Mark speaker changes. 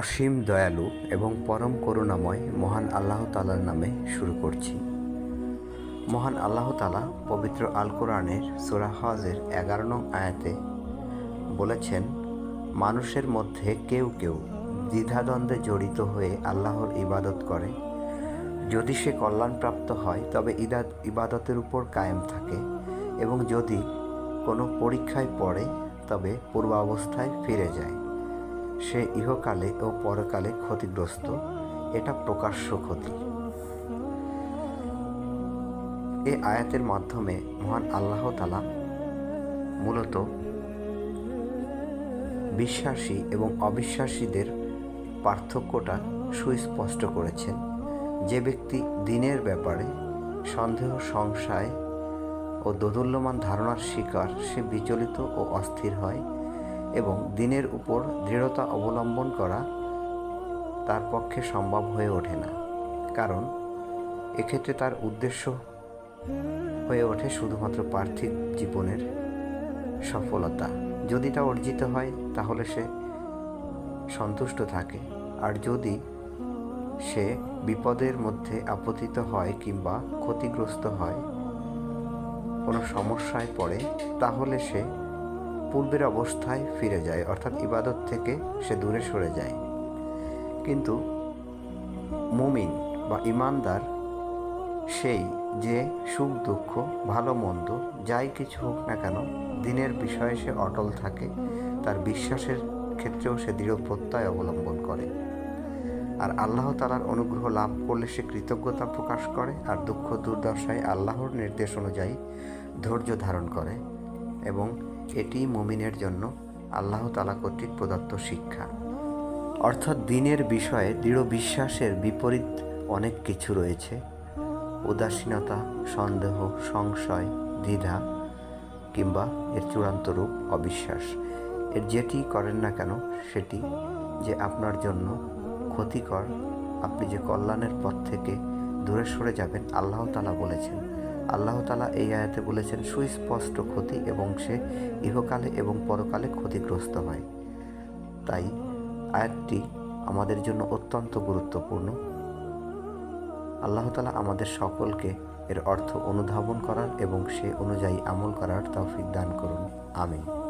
Speaker 1: অসীম দয়ালু এবং পরম করুণাময় মহান আল্লাহ তালার নামে শুরু করছি। মহান আল্লাহ তালা পবিত্র আল কোরআনের সুরা হজের এগারো নং আয়াতে বলেছেন, মানুষের মধ্যে কেউ কেউ দ্বিধাদ্বন্দ্বে জড়িত হয়ে আল্লাহর ইবাদত করে। যদি সে কল্যাণপ্রাপ্ত হয়, তবে ইদাদ ইবাদতের উপর কায়েম থাকে এবং যদি কোনো পরীক্ষায় পড়ে, তবে পূর্বাবস্থায় ফিরে যায়। সে ইহকালে ও পরকালে ক্ষতিগ্রস্ত। এটা প্রকাশ্য ক্ষতি। এ আয়াতের মাধ্যমে মহান আল্লাহ তালা মূলত বিশ্বাসী এবং অবিশ্বাসীদের পার্থক্যটা সুস্পষ্ট করেছেন। যে ব্যক্তি দিনের ব্যাপারে সন্দেহ, সংশয় ও দোদুল্যমান ধারণার শিকার, সে বিচলিত ও অস্থির হয়। এবং দিনের উপর দৃঢ়তা অবলম্বন করা তার পক্ষে সম্ভব হয়ে ওঠে না। কারণ, এক্ষেত্রে তার উদ্দেশ্য হয়ে ওঠে শুধুমাত্র পার্থিব জীবনের সফলতা। যদি তা অর্জিত হয়, তাহলে সে সন্তুষ্ট থাকে। আর যদি সে বিপদের মধ্যে আপতিত হয় কিংবা ক্ষতিগ্রস্ত হয়, কোনো সমস্যায় পড়ে, তাহলে সে পূর্বের অবস্থায় ফিরে যায়, অর্থাৎ ইবাদত থেকে সে দূরে সরে যায়। কিন্তু মুমিন বা ইমানদার সেই যে সুখ, দুঃখ, ভালো, মন্দ, যাই কিছু হোক না কেন, দিনের বিষয়ে সে অটল থাকে, তার বিশ্বাসের ক্ষেত্রেও সে দৃঢ় প্রত্যয় অবলম্বন করে। আর আল্লাহ তালার অনুগ্রহ লাভ করলে সে কৃতজ্ঞতা প্রকাশ করে, আর দুঃখ দুর্দশায় আল্লাহর নির্দেশ অনুযায়ী ধৈর্য ধারণ করে এবং এটি মুমিনের জন্য আল্লাহ তালা কর্তৃক প্রদত্ত শিক্ষা। অর্থাৎ দিনের বিষয়ে দৃঢ় বিশ্বাসের বিপরীত অনেক কিছু রয়েছে। উদাসীনতা, সন্দেহ, সংশয়, দ্বিধা কিংবা এর চূড়ান্ত রূপ অবিশ্বাস। এর যেটি করেন না কেন, সেটি যে আপনার জন্য ক্ষতিকর, আপনি যে কল্যাণের পথ থেকে দূরে সরে যাবেন, আল্লাহ তালা বলেছেন। আল্লাহ তালা এই আয়াতে বলেছেন, সুস্পষ্ট ক্ষতি এবং সে ইহকালে এবং পরকালে ক্ষতিগ্রস্ত হয়। তাই আয়াতটি আমাদের জন্য অত্যন্ত গুরুত্বপূর্ণ। আল্লাহ তালা আমাদের সকলকে এর অর্থ অনুধাবন করার এবং সে অনুযায়ী আমল করার তৌফিক দান করুন। আমিন।